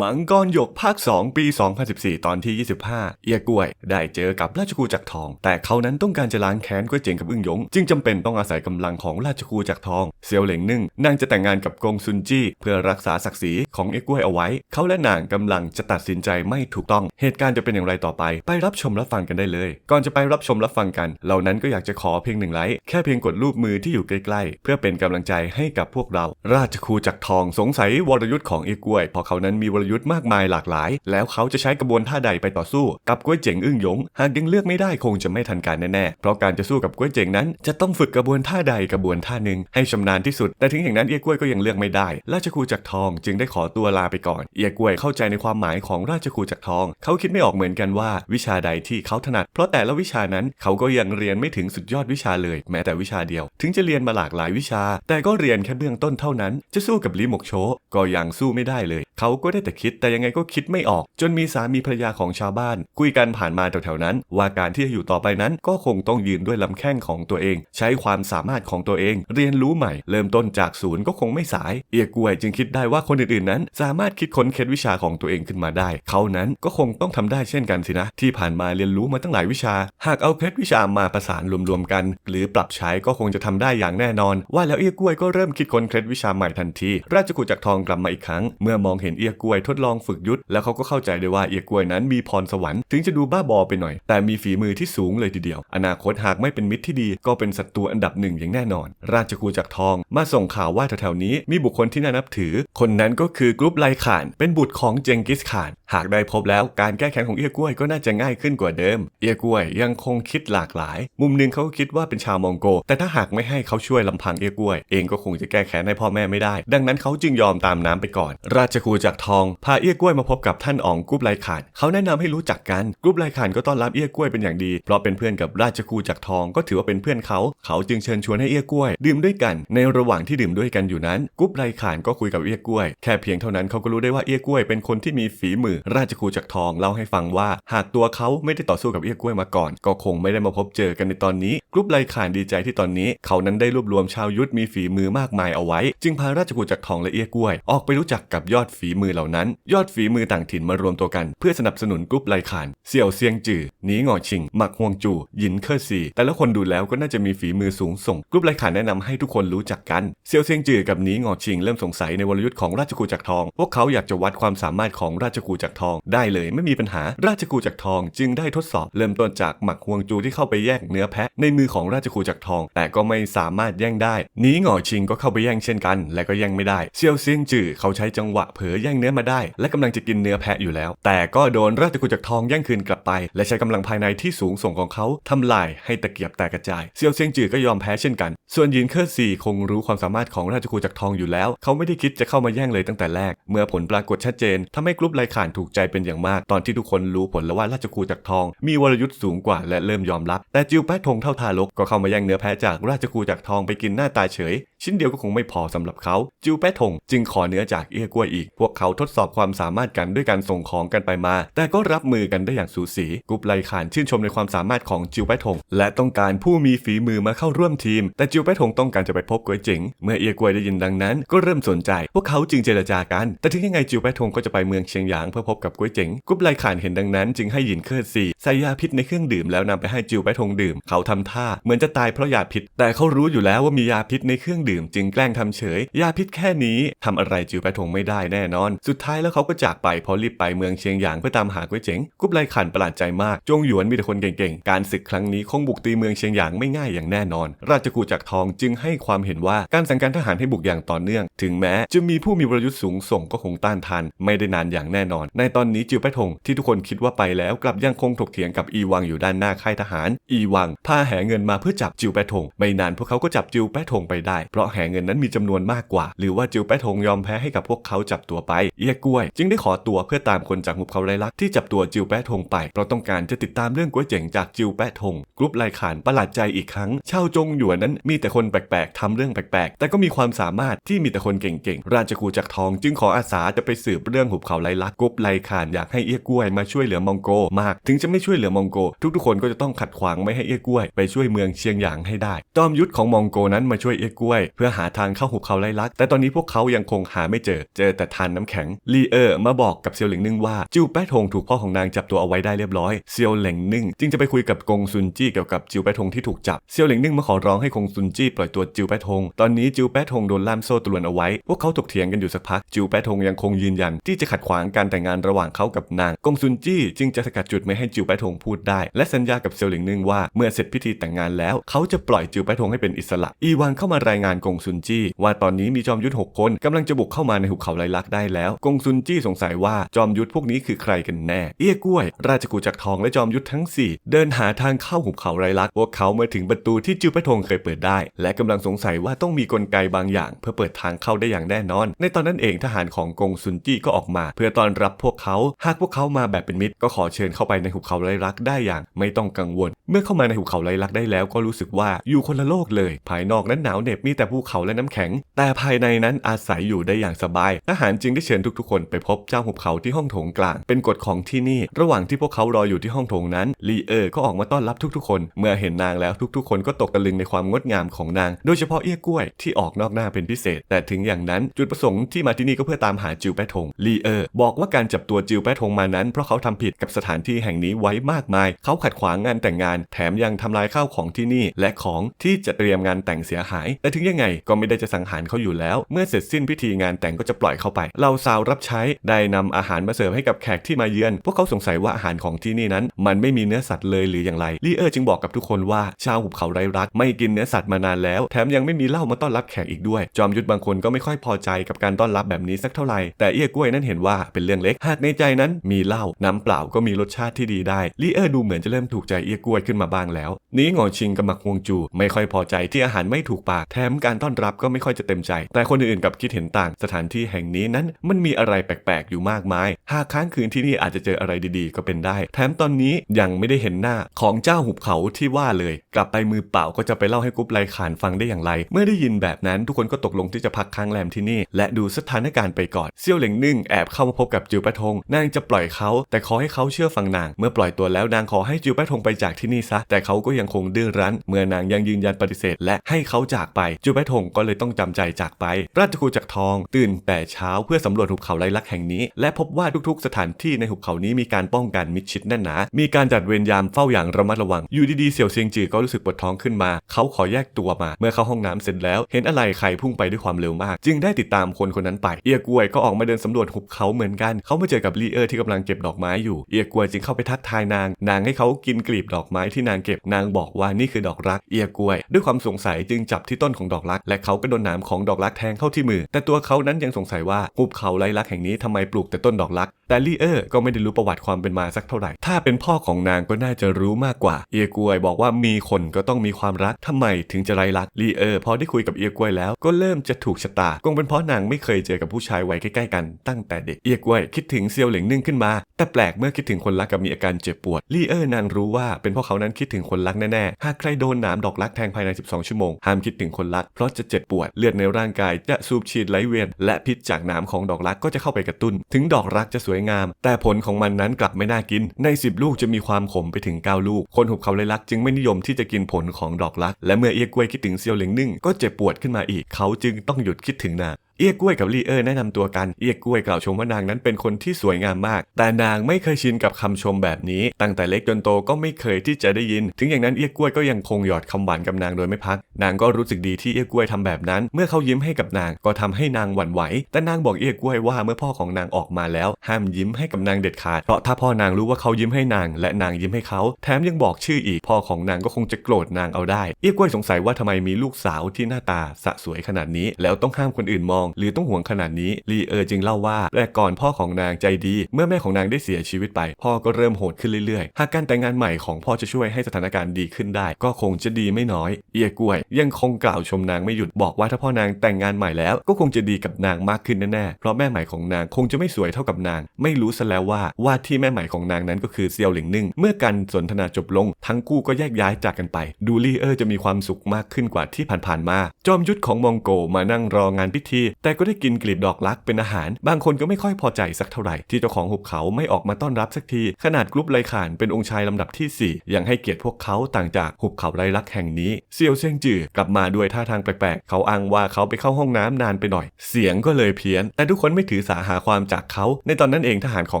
มังกรหยกภาค 2 ปี 2014 ตอนที่ 25 เอียกล้วย ได้เจอกับราชครูจักรทอง แต่เขานั้นต้องการจะล้างแค้นก๋วยเจ๋งกับอึ้งหยง จึงจำเป็นต้องอาศัยกำลังของราชครูจักรทอง เซียวเหลงนึ่งนางจะแต่งงานกับกงซุนจี้ เพื่อรักษาศักดิ์ศรีของเอียกล้วยเอาไว้ เขาและนางกำลังจะตัดสินใจไม่ถูกต้อง เหตุการณ์จะเป็นอย่างไรต่อไป ไปรับชมรับฟังกันได้เลย ก่อนจะไปรับชมรับฟังกัน เหล่านั้นก็อยากจะขอเพียงหนึ่งไลค์แค่เพียงกดรูปมือที่อยู่ใกล้ๆ เพื่อเป็นกำลังใจให้กับพวกเรา ราชครูจักรทองสงสัยวรยุทธ์ของเอียกล้วยพราะเขานั้นมีวรยุทธ์มากมายหลากหลาย แล้วเขาจะใช้กระบวนท่าใดไปต่อสู้ กับก้วยเจ๋งอึ้งหยง หากยังเลือกไม่ได้คงจะไม่ทันการแน่ๆ เพราะการจะสู้กับก้วยเจ๋งนั้น จะต้องฝึกกระบวนท่าใดกระบวนท่าหนึ่งให้ชำนาญที่สุด แต่ถึงอย่างนั้นเอียกล้วยก็ยังเลือกไม่ได้ ราชครูจักรทองจึงได้ขอตัวลาไปก่อน เอียกล้วยเข้าใจในความหมายของราชครูจักรทอง เขาคิดไม่ออกเหมือนกันว่า วิชาใดที่เขาถนัด เพราะแต่ละวิชานั้นเขาก็ยังเรียนไม่ถึงสุดยอดวิชาเลย แม้แต่วิชาเดียว ถึงจะเรียนมาหลากหลายวิชา แต่ก็เรียนแค่เบื้องต้นเท่านั้น จะสู้กับลีหมกโชก็ยังสู้ไม่ได้เลย เขาก็ได้แต่คิด แต่ยังไงก็คิดไม่ออก จนมีสามีภรรยาของชาวบ้าน คุยกันผ่านมาแถวๆนั้น ว่าการที่จะอยู่ต่อไปนั้นก็คงต้องยืนด้วยลำแข้งของตัวเอง ใช้ความสามารถของตัวเอง เรียนรู้ใหม่ เริ่มต้นจากศูนย์ก็คงไม่สาย เอียกวยจึงคิดได้ว่าคนอื่นๆนั้น สามารถคิดค้นเคล็ดวิชาของตัวเองขึ้นมาได้ เขานั้นก็คงต้องทำได้เช่นกันสินะ ที่ผ่านมาเรียนรู้มาตั้งหลายวิชา หากเอาเคล็ดวิชามาประสานรวมๆกัน หรือปรับใช้ก็คงจะทำได้อย่างแน่นอน ว่าแล้วเอียกล้วยก็เริ่มคิดค้นเคล็ดวิชาใหม่ทันที ราชกุจักรทองกลับมาอีกครั้ง เมื่อมองเห็นเอียกล้วยทดลองฝึกยุทธแล้วเขาก็เข้าใจได้ว่าเอียกล้วยนั้นมีพรสวรรค์ถึงจะดูบ้าบอไปหน่อย แต่มีฝีมือที่สูงเลยทีเดียว อนาคตหากไม่เป็นมิตรที่ดี ก็เป็นศัตรูอันดับหนึ่งอย่างแน่นอน ราชกูจักรทองมาส่งข่าวว่าแถวๆนี้มีบุคคลที่น่านับถือ คนนั้นก็คือกรุ๊ปไลข่าน เป็นบุตรของเจงกิสข่านหากได้พบแล้วการแก้แค้นของเอี้ยกล้วยก็น่าจะง่ายขึ้นกว่าเดิม เอี้ยกล้วยยังคงคิดหลากหลาย มุมหนึ่งเขาก็คิดว่าเป็นชาวมองโก แต่ถ้าหากไม่ให้เขาช่วยลำพังเอี้ยกล้วย เองก็คงจะแก้แค้นให้พ่อแม่ไม่ได้ ดังนั้นเขาจึงยอมตามน้ำไปก่อน ราชครูจักทองพาเอี้ยกล้วยมาพบกับท่านอ๋องกรุ๊ปไลขานเขาแนะนำให้รู้จักกันกรุ๊ปไลขานก็ต้อนรับเอี้ยกล้วยเป็นอย่างดี เพราะเป็นเพื่อนกับราชครูจักทองก็ถือว่าเป็นเพื่อนเขาเขาจึงเชิญชวนให้เอี้ยกล้วย ดื่มด้วยกัน ในระหว่างที่ดื่มด้วยกันอยู่นั้นกรุ๊ปไลขานก็คุยกับเอียกล้วยแค่เพียงเท่านั้นเขาก็รู้ได้ว่าเอียกล้วยเป็นคนที่มีฝีมือราชครูจักรทองเล่าให้ฟังว่า หากตัวเขาไม่ได้ต่อสู้กับเอี้ยกล้วยมาก่อน ก็คงไม่ได้มาพบเจอกันในตอนนี้กรุ๊ปไลข่านดีใจที่ตอนนี้ เขานั้นได้รวบรวมชาวยุทธมีฝีมือมากมายเอาไว้ จึงพาราชครูจักรทองและเอี้ยกล้วย ออกไปรู้จักกับยอดฝีมือเหล่านั้น ยอดฝีมือต่างถิ่นมารวมตัวกัน เพื่อสนับสนุนกรุ๊ปไลข่านเสี่ยวเซียงจือหนีหงอชิงหมักฮวงจูหยินเคอร์ซีแต่ละคนดูแล้วก็น่าจะมีฝีมือสูงส่งกรุ๊ปไลข่านแนะนำให้ทุกคนรู้จักกันเสี่ยวเซียงจือกับหนีหงอชิงเริ่มสงสัยในวรยุทธ์ของราชครูจักรทอง พวกเขาอยากจะวัดความสามารถของราชครูจักทองได้เลยไม่มีปัญหา ราชครูจักทองจึงได้ทดสอบเริ่มต้นจากหมักฮวงจูที่เข้าไปแย่งเนื้อแพะในมือของราชครูจักทอง แต่ก็ไม่สามารถแย่งได้หนีหงอชิงก็เข้าไปแย่งเช่นกัน และก็แย่งไม่ได้เซียวเซียงจือเขาใช้จังหวะเผลอแย่งเนื้อมาได้ และกำลังจะกินเนื้อแพะอยู่แล้ว แต่ก็โดนราชครูจักทองแย่งคืนกลับไป และใช้กำลังภายในที่สูงส่งของเขาทำลายให้ตะเกียบแตกกระจายเซียวเซียงจือก็ยอมแพ้เช่นกัน ส่วนยินเคอร์ซีคงรู้ความสามารถของราชครูจักทองอยู่แล้ว เขาไม่ได้คิดจะเข้ามาแย่งเลยตั้งแต่แรก เมื่อผลปรากฏชัดเจนทำให้กรุ๊ปไลขานถูกใจเป็นอย่างมาก ตอนที่ทุกคนรู้ผลแล้วว่าราชครูจักรทอง มีวรยุทธ์สูงกว่าและเริ่มยอมรับ แต่จิวแปะทงเท่าทารกก็เข้ามาแย่งเนื้อแพะจากราชครูจักรทองไปกินหน้าตาเฉย ชิ้นเดียวก็คงไม่พอสำหรับเขาจิวแปะทงจึงขอเนื้อจากเอี้ยกล้วยอีก พวกเขาทดสอบความสามารถกันด้วยการส่งของกันไปมา แต่ก็รับมือกันได้อย่างสูสีกรุ๊ปไลขานชื่นชมในความสามารถของจิวแปะทงและต้องการผู้มีฝีมือมาเข้าร่วมทีม แต่จิวแปะทงต้องการจะไปพบกวยเจ๋งเมื่อเอี้ยกล้วยได้ยินดังนั้น ก็เริ่มสนใจ พวกเขาจึงเจรจากัน แต่ถึงยังไงจิวแปะทงก็จะไปเมืองเชียงหยางเพื่อพบกับก๋วยเจ๋งกรุ๊ปไลข่านเห็นดังนั้น จึงให้หยินเคอร์ซีใส่ยาพิษในเครื่องดื่มแล้วนำไปให้จิวแปทงดื่ม เขาทำท่าเหมือนจะตายเพราะยาพิษ แต่เขารู้อยู่แล้วว่ามียาพิษในเครื่องดื่ม จึงแกล้งทำเฉย ยาพิษแค่นี้ทำอะไรจิวแปทงไม่ได้แน่นอน สุดท้ายแล้วเขาก็จากไปเพราะรีบไปเมืองเชียงหยางเพื่อตามหาก๋วยเจ๋งกรุ๊ปไลข่านประหลาดใจมากจงหยวนมีแต่คนเก่งๆการศึกครั้งนี้คงบุกตีเมืองเชียงหยางไม่ง่ายอย่างแน่นอน ราชกูจักรทองจึงให้ความเห็นว่าการสั่งการทหารให้บุกอย่างต่อเนื่อง ถึงแม้จะมีผู้มีวรยุทธ์สูงส่งก็คงต้านทาน ไม่ได้นานอย่างแน่นอนในตอนนี้จิวแปะทงที่ทุกคนคิดว่าไปแล้วกลับยังคงถกเถียงกับอีวังอยู่ด้านหน้าค่ายทหาร อีวังพาแหเงินมาเพื่อจับจิวแปะทงไม่นานพวกเขาก็จับจิวแปะทงไปได้ เพราะแหเงินนั้นมีจำนวนมากกว่า หรือว่าจิวแปะทงยอมแพ้ให้กับพวกเขาจับตัวไป เอียกล้วย จึงได้ขอตัวเพื่อตามคนจากหมู่เขาไรลักษ์ที่จับตัวจิวแปะทงไป เพราะต้องการจะติดตามเรื่องก๋วยเจ๋งจากจิวแปะทงกรุ๊ปไลขานประหลาดใจอีกครั้งชาวจงหยวนนั้นมีแต่คนแปลกๆทำเรื่องแปลกๆ แต่ก็มีความสามารถที่มีแต่คนเก่งๆราชกูจักทองจึงขออาสาจะไปสืบเรื่องหุบเขาไรลักกรุ๊ปไลไลคานอยากให้เอี้ยกล้วยมาช่วยเหลือมองโกมาก ถึงจะไม่ช่วยเหลือมองโก ทุกๆคนก็จะต้องขัดขวางไม่ให้เอี้ยกล้วย ไปช่วยเมืองเชียงหยางให้ได้ จอมยุทธของมองโกนั้นมาช่วยเอี้ยกล้วย เพื่อหาทางเข้าหุบเขาไล่ลัก แต่ตอนนี้พวกเขายังคงหาไม่เจอ เจอแต่ทานน้ำแข็งลีเออร์มาบอกกับเซียวเหลิงนึ่งว่าจิวแปะทงถูกพ่อของนางจับตัวเอาไว้ได้เรียบร้อยเซียวเหลิงนึ่งจึงจะไปคุยกับกงซุนจี้เกี่ยวกับจิวแปะทงที่ถูกจับเซียวเหลิงนึ่งมาขอร้องให้กงซุนจี้ปล่อยตัวจิวแปะทงตอนนี้จิวแปะทงโดนล่ามโซ่ตรวนเอาไว้ พวกเขาถกเถียงกันอยู่สักพักจิวแปะทงยังคงยืนยันที่จะขัดขวางการแต่งงานระหว่างเขากับนางกงซุนจี้จึงจะสกัดจุดไม่ให้จิวแปทงพูดได้ และสัญญากับเซียวหลิงนึ่งว่าเมื่อเสร็จพิธีแต่งงานแล้วเขาจะปล่อยจิวแปทงให้เป็นอิสระ อีวานเข้ามารายงานกงซุนจี้ว่าตอนนี้มีจอมยุทธหกคนกำลังจะบุกเข้ามาในหุบเขาไลลักได้แล้ว กงซุนจี้สงสัยว่าจอมยุทธพวกนี้คือใครกันแน่ เอี้ยกล้วย ราชกุจักรทองและจอมยุทธทั้ง 4 เดินหาทางเข้าหุบเขาไลลักพวกเขามาถึงประตูที่จิวแปทงเคยเปิดได้ และกำลังสงสัยว่าต้องมีกลไกบางอย่าง เพื่อเปิดทางเข้าได้อย่างแน่นอน ในตอนนั้นเองทหารของกงซุนจี้ก็ออกมา เพื่อต้อนรับพวกเขา หากพวกเขามาแบบเป็นมิตร ก็ขอเชิญเข้าไปในหุบเขาไลลักได้อย่าง ไม่ต้องกังวล เมื่อเข้ามาในหุบเขาไลลักได้แล้ว ก็รู้สึกว่าอยู่คนละโลกเลย ภายนอกนั้นหนาวเหน็บมีแต่ภูเขาและน้ำแข็ง แต่ภายในนั้นอาศัยอยู่ได้อย่างสบายทหารจึงได้เชิญทุกๆ คนไปพบเจ้าหุบเขาที่ห้องโถงกลาง เป็นกฎของที่นี่ ระหว่างที่พวกเขารออยู่ที่ห้องโถงนั้นลีเออร์ก็ออกมาต้อนรับทุกๆ คน เมื่อเห็นนางแล้วทุกๆ คนก็ตกตะลึงในความงดงามของนาง โดยเฉพาะเอี้ยกล้วยที่ออกนอกหน้าเป็นพิเศษ แต่ถึงอย่างนั้นจุดประสงค์ที่มาที่นี่ก็เพื่อตามหาจิวแปะทงลีเออร์บอกว่าการจับตัวจิวแปทงมานั้น เพราะเขาทำผิดกับสถานที่แห่งนี้ไว้มากมาย เขาขัดขวางงานแต่งงาน แถมยังทำลายข้าวของที่นี่และของที่จะเตรียมงานแต่งเสียหาย แต่ถึงยังไงก็ไม่ได้จะสังหารเขาอยู่แล้ว เมื่อเสร็จสิ้นพิธีงานแต่งก็จะปล่อยเขาไปเราสาวรับใช้ได้นำอาหารมาเสิร์ฟให้กับแขกที่มาเยือน พวกเขาสงสัยว่าอาหารของที่นี่นั้น มันไม่มีเนื้อสัตว์เลยหรืออย่างไรลีเออร์จึงบอกกับทุกคนว่าชาวหุบเขาไร้รัก ไม่กินเนื้อสัตว์มานานแล้ว แถมยังไม่มีเหล้ามาต้อนรับแขกอีกด้วย จอมยุทธบางคนก็ไม่ค่อยพอใจกับการต้อนรับแบบนี้สักเท่าไหร่แต่เอี้ยกล้วยนั้นเห็นว่าเป็นเรื่องเล็กหากในใจนั้นมีเหล้าน้ำเปล่าก็มีรสชาติที่ดีได้ลีเออร์ดูเหมือนจะเริ่มถูกใจเอี้ยกล้วยขึ้นมาบ้างแล้ว นี้หงอชิงกับหมักฮวงจู ไม่ค่อยพอใจที่อาหารไม่ถูกปากแถมการต้อนรับก็ไม่ค่อยจะเต็มใจ แต่คนอื่นๆกับคิดเห็นต่าง สถานที่แห่งนี้นั้นมันมีอะไรแปลกๆอยู่มากมาย หากค้างคืนที่นี่อาจจะเจออะไรดีๆ ก็เป็นได้ แถมตอนนี้ยังไม่ได้เห็นหน้าของเจ้าหุบเขาที่ว่าเลย กลับไปมือเปล่าก็จะไปเล่าให้กุ๊บไลขานฟังได้อย่างไร เมื่อได้ยินแบบนั้นทุกคนก็ตกลงที่จะพักค้างแรมที่นี่ และดูสถานการณ์ไปก่อนเซี่ยวเหลงนึ่งแอบเข้ามาพบกับจิวปะทงนางจะปล่อยเขา แต่ขอให้เขาเชื่อฟังนาง เมื่อปล่อยตัวแล้วนางขอให้จิวแปะทงไปจากที่นี่ซะ แต่เขาก็ยังคงดื้อรั้น เมื่อนางยังยืนยันปฏิเสธ และให้เขาจากไป จิวแปะทงก็เลยต้องจำใจจากไป ราชครูจักรทอง ตื่นแต่เช้าเพื่อสำรวจหุบเขาไร้ลักแห่งนี้ และพบว่าทุกๆ สถานที่ในหุบเขานี้มีการป้องกันมิดชิดแน่นหนา มีการจัดเวรยามเฝ้าอย่างระมัดระวัง อยู่ดีๆเสี่ยวเซียงจือก็รู้สึกปวดท้องขึ้นมา เขาขอแยกตัวมา เมื่อเข้าห้องน้ำเสร็จแล้ว เห็นอะไรใครพุ่งไปด้วยความเร็วมาก จึงได้ติดตามคนคนนั้นไป เอียกวยก็ออกมาเดินสำรวจหุบเขาเหมือนกันเขามาเจอกับลีเออร์ที่กำลังเก็บดอกไม้อยู่ เอียกล้วยจึงเข้าไปทักทายนาง นางให้เขากินกลีบดอกไม้ที่นางเก็บ นางบอกว่านี่คือดอกรัก เอียกล้วยด้วยความสงสัยจึงจับที่ต้นของดอกรัก และเขาก็โดนหนามของดอกรักแทงเข้าที่มือ แต่ตัวเขานั้นยังสงสัยว่าหุบเขาไร้รักแห่งนี้ทำไมปลูกแต่ต้นดอกรัก แต่ลีเออร์ก็ไม่ได้รู้ประวัติความเป็นมาสักเท่าไหร่ ถ้าเป็นพ่อของนางก็น่าจะรู้มากกว่า เอียกล้วยบอกว่ามีคนก็ต้องมีความรักทำไมถึงจะไร้รัก ลีเออร์พอได้คุยกับเอียกล้วยแล้ว ก็เริ่มจะถูกชะตาคงเป็นเพราะนางไม่เคยเจอกับผู้ชายวัยใกล้ๆกันตั้งแต่เด็ก เอียกวยคิดถึงเซียวเหลงนึ่งขึ้นมา แต่แปลกเมื่อคิดถึงคนรักกับมีอาการเจ็บปวดลี่เออร์นางรู้ว่าเป็นเพราะเขานั้นคิดถึงคนรักแน่ๆ หากใครโดนหนามดอกรักแทงภายใน 12 ชั่วโมง ห้ามคิดถึงคนรัก เพราะจะเจ็บปวด เลือดในร่างกายจะสูบฉีดไหลเวียน และพิษจากหนามของดอกรักก็จะเข้าไปกระตุ้น ถึงดอกรักจะสวยงาม แต่ผลของมันนั้นกลับไม่น่ากิน ใน 10 ลูกจะมีความขมไปถึง 9 ลูก คนหุบเขาเลยรักจึงไม่นิยมที่จะกินผลของดอกรัก และเมื่อเอียกล้วยคิดถึงเซียวเหลงนึ่งก็เจ็บปวดขึ้นมาอีก เขาจึงต้องหยุดคิดถึงนางเอียกล้วยกับลีเออร์แนะนำตัวกันเอียกล้วยกล่าวชมว่านางนั้นเป็นคนที่สวยงามมาก แต่นางไม่เคยชินกับคำชมแบบนี้ ตั้งแต่เล็กจนโตก็ไม่เคยที่จะได้ยิน ถึงอย่างนั้นเอียกล้วยก็ยังคงหยอดคำหวานกับนางโดยไม่พัก นางก็รู้สึกดีที่เอียกล้วยทำแบบนั้น เมื่อเขายิ้มให้กับนางก็ทำให้นางหวั่นไหว แต่นางบอกเอียกล้วยว่าเมื่อพ่อของนางออกมาแล้ว ห้ามยิ้มให้กับนางเด็ดขาด เพราะถ้าพ่อนางรู้ว่าเขายิ้มให้นาง และนางยิ้มให้เขา แถมยังบอกชื่ออีก พ่อของนางก็คงจะโกรธนางเอาได้ เอียกล้วยสงสัยว่าทำไมมีลูกสาวที่หน้าตาสะสวยขนาดนี้ แล้วต้องห้ามคนอื่นมองหรือต้องห่วงขนาดนี้ลีเออร์จึงเล่าว่าแต่ก่อนพ่อของนางใจดี เมื่อแม่ของนางได้เสียชีวิตไป พ่อก็เริ่มโหดขึ้นเรื่อยๆ หากการแต่งงานใหม่ของพ่อจะช่วยให้สถานการณ์ดีขึ้นได้ ก็คงจะดีไม่น้อย เอียกล้วย ยังคงกล่าวชมนางไม่หยุดบอกว่าถ้าพ่อนางแต่งงานใหม่แล้ว ก็คงจะดีกับนางมากขึ้นแน่ๆเพราะแม่ใหม่ของนางคงจะไม่สวยเท่ากับนาง ไม่รู้ซะแล้วว่าว่าที่แม่ใหม่ของนางนั้นก็คือเซียวหลิงนึ่งเมื่อการสนทนาจบลง ทั้งคู่ก็แยกย้ายจากกันไป ดูลีเออร์จะมีความสุขมากขึ้นกว่าที่ผ่านๆมา จอมยุทธของมองโกมานั่งรองานพิธี แต่ก็ได้กินกลีบดอกรักเป็นอาหาร บางคนก็ไม่ค่อยพอใจสักเท่าไหร่ที่เจ้าของหุบเขาไม่ออกมาต้อนรับสักที ขนาดกรุ๊ปไลข่านเป็นองค์ชายลำดับที่ 4 ยังให้เกียรติพวกเขาต่างจากหุบเขาไร้รักแห่งนี้เซียวเซิงจือกลับมาด้วยท่าทางแปลกๆ เขาอ้างว่าเขาไปเข้าห้องน้ำนานไปหน่อย เสียงก็เลยเพี้ยน แต่ทุกคนไม่ถือสาหาความจากเขา ในตอนนั้นเองทหารขอ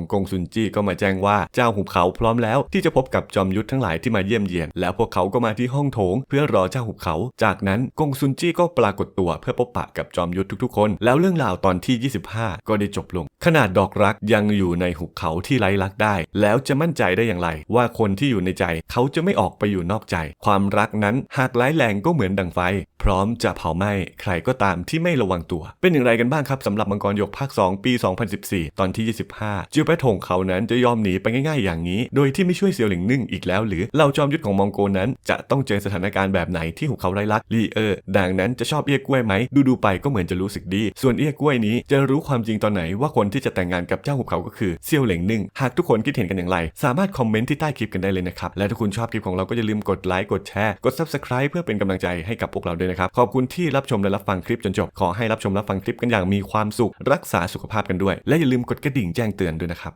งกงซุนจี้ก็มาแจ้งว่าเจ้าหุบเขาพร้อมแล้วที่จะพบกับจอมยุทธทั้งหลายที่มาเยี่ยมเยียน แล้วพวกเขาก็มาที่ห้องโถง เพื่อรอเจ้าหุบเขา จากนั้นกงซุนจีก็ปรากฏตัวเพื่อพบปะกับจอมยุทธทุกๆ คน แล้วเรื่องราวตอนที่ 25 ก็ได้จบลง ขนาดดอกรักยังอยู่ในหุบเขาที่ไร้รักได้ แล้วจะมั่นใจได้อย่างไร ว่าคนที่อยู่ในใจเขาจะไม่ออกไปอยู่นอกใจ ความรักนั้นหากร้ายแรงก็เหมือนดังไฟ พร้อมจะเผาไหม้ใครก็ตามที่ไม่ระวังตัว เป็นอย่างไรกันบ้างครับสำหรับมังกรหยกภาค 2 ปี 2014 ตอนที่ 25จิวแปทงเขานั้นจะยอมหนีไปง่ายๆ อย่างนี้ โดยที่ไม่ช่วยเซียวหลิงนึ่งอีกแล้ว หรือเหล่าจอมยุทธของมองโกนั้น จะต้องเจอสถานการณ์แบบไหนที่หุบเขาไร้ลักลีเออร์ดังนั้นจะชอบเอี้ยกล้วยไหมดูดูๆไปก็เหมือนจะรู้สึกดี ส่วนเอี้ยกล้วยนี้จะรู้ความจริงตอนไหนว่าคนที่จะแต่งงานกับเจ้าหุบเขาก็คือเซียวเหลิงนึ่งหากทุกคนคิดเห็นกันอย่างไร สามารถคอมเมนต์ที่ใต้คลิปกันได้เลยนะครับและถ้าคุณชอบคลิปของเราก็อย่าลืมกดไลค์กดแชร์กด subscribe เพื่อเป็นกำลังใจให้กับพวกเราด้วยนะครับขอบคุณที่รับชมและรับฟังคลิปจนจบขอให้รับชมรับฟังคลิปกันอย่างมีความสุข รักษาสุขภาพกันด้วย และอย่าลืมกดกระดิ่งแจ้งเตือนด้วยนะครับ